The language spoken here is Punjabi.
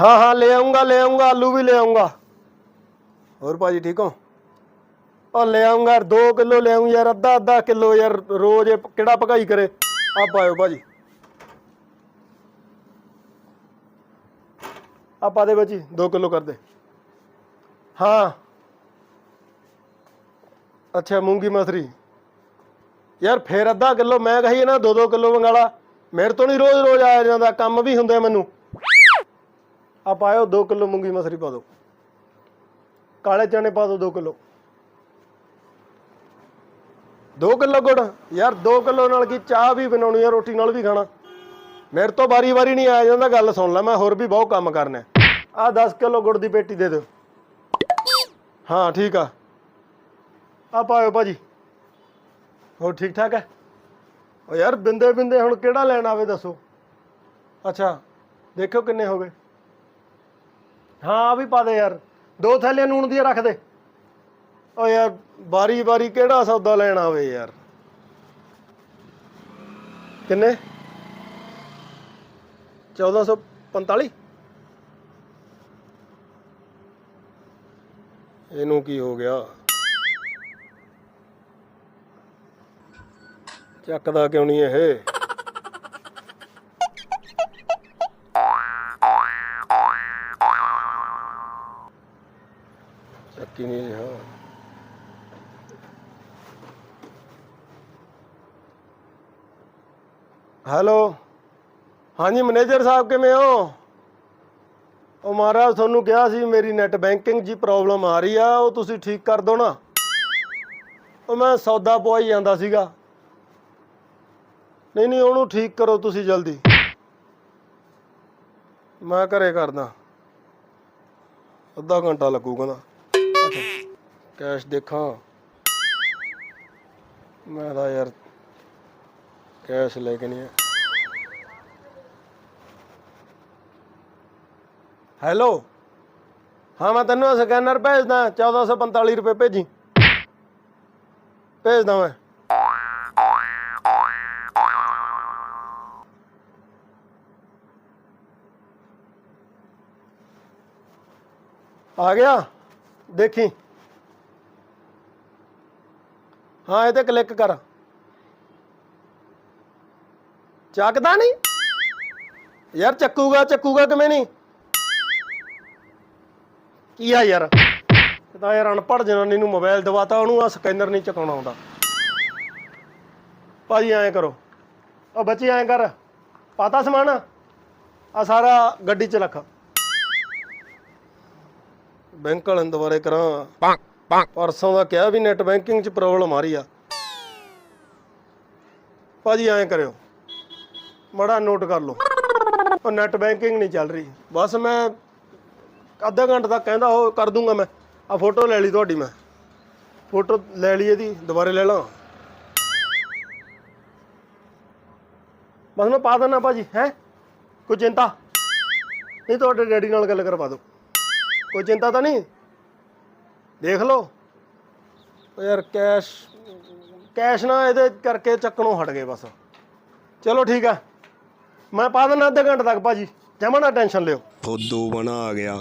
ਹਾਂ ਹਾਂ ਲੈ ਆਉਂਗਾ ਲੈ ਆਉਂਗਾ ਆਲੂ ਵੀ ਲੈ ਆਉਂਗਾ ਹੋਰ ਭਾਜੀ ਠੀਕ ਹੋ? ਉਹ ਲੈ ਆਉਂਗਾ 2 ਕਿਲੋ ਲੈ ਆਉਂ ਯਾਰ ਅੱਧਾ ਅੱਧਾ ਕਿਲੋ ਯਾਰ ਰੋਜ਼ ਇਹ ਕਿਹੜਾ ਭਗਾਈ ਕਰੇ? ਆ ਪਾਇਓ ਭਾਜੀ। ਆ ਪਾ ਦੇ ਬੱਚੀ 2 ਕਿਲੋ ਕਰ ਦੇ। ਹਾਂ। ਅੱਛਾ ਮੂੰਗੀ ਮਸਰੀ। ਯਾਰ ਫੇਰ ਅੱਧਾ ਕਿਲੋ ਮੈਂ ਕਹੀ ਨਾ 2-2 ਕਿਲੋ ਮੰਗਾਲਾ ਮੇਰੇ ਤੋਂ ਨਹੀਂ ਰੋਜ਼-ਰੋਜ਼ ਆਇਆ ਜਾਂਦਾ ਕੰਮ ਵੀ ਹੁੰਦੇ ਮੈਨੂੰ। ਆ ਪਾਇਓ 2 ਕਿਲੋ ਮੂੰਗੀ ਮਸਰੀ ਪਾ ਦਿਓ। ਕਾਲੇ ਚਨੇ ਪਾ ਦਿਓ 2 ਕਿਲੋ। 2 ਕਿਲੋ ਗੁੜ। ਯਾਰ 2 ਕਿਲੋ ਨਾਲ ਕੀ ਚਾਹ ਵੀ ਬਣਾਉਣੀ ਆ, ਰੋਟੀ ਨਾਲ ਵੀ ਖਾਣਾ। ਮੇਰੇ ਤੋਂ ਵਾਰੀ-ਵਾਰੀ ਨਹੀਂ ਆਇਆ ਜਾਂਦਾ, ਗੱਲ ਸੁਣ ਲੈ, ਮੈਂ ਹੋਰ ਵੀ ਬਹੁਤ ਕੰਮ ਕਰਨਾ ਆ 10 ਕਿਲੋ ਗੁੜ ਦੀ ਪੇਟੀ ਦੇ ਦਿਓ। ਹਾਂ, ਠੀਕ ਆ। ਆ ਪਾਇਓ ਭਾਜੀ। ਹੋਰ ਠੀਕ ਠਾਕ ਹੈ? ਓ ਯਾਰ ਬਿੰਦੇ ਬਿੰਦੇ ਹੁਣ ਕਿਹੜਾ ਲੈਣ ਆਵੇ ਦੱਸੋ। ਅੱਛਾ, ਦੇਖਿਓ ਕਿੰਨੇ ਹੋ ਗਏ। ਹਾਂ ਆ ਵੀ ਪਾ ਦੇ ਯਾਰ। ਦੋ ਥੈਲੇ ਨੂਣ ਦੀਆਂ ਰੱਖ ਦੇ। ਓ ਯਾਰ ਬਾਰੀ ਬਾਰੀ ਕਿਹੜਾ ਸੌਦਾ ਲੈਣਾ ਆਵੇ ਯਾਰ? ਕਿੰਨੇ? 1445 ਇਹਨੂੰ ਕੀ ਹੋ ਗਿਆ? ਚੱਕਦਾ ਕਿਉਂ ਨਹੀਂ ਇਹ? ਚੱਕੀ ਨਹੀਂ, ਹਾਂ। ਹੈਲੋ? ਹਾਂਜੀ, ਮੈਨੇਜਰ ਸਾਹਿਬ ਕਿਵੇਂ ਹੋ? ਉਹ ਮਹਾਰਾਜ ਤੁਹਾਨੂੰ ਕਿਹਾ ਸੀ ਮੇਰੀ ਨੈਟ ਬੈਂਕਿੰਗ ਜੀ ਪ੍ਰੋਬਲਮ ਆ ਰਹੀ ਆ, ਉਹ ਤੁਸੀਂ ਠੀਕ ਕਰ ਦਿਓ ਨਾ। ਉਹ ਮੈਂ ਸੌਦਾ ਪਵਾਈ ਜਾਂਦਾ ਸੀਗਾ। ਨਹੀਂ ਨਹੀਂ, ਉਹਨੂੰ ਠੀਕ ਕਰੋ ਤੁਸੀਂ ਜਲਦੀ। ਮੈਂ ਘਰੇ ਕਰਦਾ। ਅੱਧਾ ਘੰਟਾ ਲੱਗੂ ਕਹਿੰਦਾ। ਕੈਸ਼ ਦੇਖਾਂ। ਮੈਂ ਤਾਂ ਯਾਰ ਕੈਸ਼ ਲੈ ਕੇ ਨਹੀਂ ਆ ਹੈਲੋ? ਹਾਂ, ਮੈਂ ਤੈਨੂੰ ਸਕੈਨਰ ਭੇਜਦਾ 1445 ਰੁਪਏ ਭੇਜੀ। ਭੇਜਦਾ ਮੈਂ। ਆ ਗਿਆ? ਦੇਖੀ। ਹਾਂ ਇਹ ਤੇ ਕਲਿੱਕ ਕਰ। ਚੱਕਦਾ ਨਹੀਂ? ਯਾਰ, ਚੱਕੂਗਾ ਚੱਕੂਗਾ ਕਿਵੇਂ ਨਹੀਂ? ਕੀ ਆ ਯਾਰ? ਤਾਂ ਯਾਰ ਅਨਪੜ੍ਹ ਜਨਾਨੀ ਨੂੰ ਮੋਬਾਈਲ ਦਵਾਤਾ, ਉਹਨੂੰ ਆ ਸਕੈਨਰ ਨਹੀਂ ਚਕਾਉਣਾ ਆਉਂਦਾ। ਭਾਜੀ, ਐਂ ਕਰੋ। ਉਹ ਬੱਚੀ, ਐਂ ਕਰ। ਪਾਤਾ ਸਮਾਨ? ਆ ਸਾਰਾ ਗੱਡੀ 'ਚ ਰੱਖ। ਬੈਂਕ ਵਾਲਿਆਂ ਨੂੰ ਦੁਬਾਰੇ ਕਰਾਂ। ਪਰਸੋਂ ਦਾ ਕਿਹਾ ਵੀ ਨੈਟ ਬੈਂਕਿੰਗ 'ਚ ਪ੍ਰੋਬਲਮ ਆ ਰਹੀ ਆ। ਭਾਜੀ ਐਂ ਕਰਿਓ। ਮੜਾ ਨੋਟ ਕਰ ਲਓ। ਉਹ ਨੈਟ ਬੈਂਕਿੰਗ ਨਹੀਂ ਚੱਲ ਰਹੀ। ਬਸ ਮੈਂ ਅੱਧਾ ਘੰਟਾ ਤੱਕ ਕਹਿੰਦਾ ਉਹ ਕਰ ਦੂੰਗਾ ਮੈਂ। ਆ ਫੋਟੋ ਲੈ ਲਈ ਤੁਹਾਡੀ ਮੈਂ। ਫੋਟੋ ਲੈ ਲਈ ਇਹਦੀ ਦੁਬਾਰੇ ਲੈ ਲਾਂ। ਬਸ ਮੈਂ ਪਾ ਦਿੰਦਾ ਭਾਜੀ ਹੈ? ਕੋਈ ਚਿੰਤਾ? ਨਹੀਂ ਤੁਹਾਡੇ ਡੈਡੀ ਨਾਲ ਗੱਲ ਕਰਵਾ ਦਿਓ। ਕੋਈ ਚਿੰਤਾ ਤਾਂ ਨਹੀਂ? ਦੇਖ ਲਓ। ਯਾਰ ਕੈਸ਼ ਕੈਸ਼ ਨਾ ਇਹਦੇ ਕਰਕੇ ਚੱਕਣੋਂ ਹਟ ਗਏ ਬਸ। ਚਲੋ ਠੀਕ ਆ। ਮੈਂ ਪਾ ਦਿੰਦਾ ਅੱਧੇ ਘੰਟੇ ਤੱਕ ਭਾਜੀ। ਜਮਾ ਨਾ ਟੈਨਸ਼ਨ ਲਿਓ। ਫੁੱਦੂ ਬਣਾ ਆ ਗਿਆ।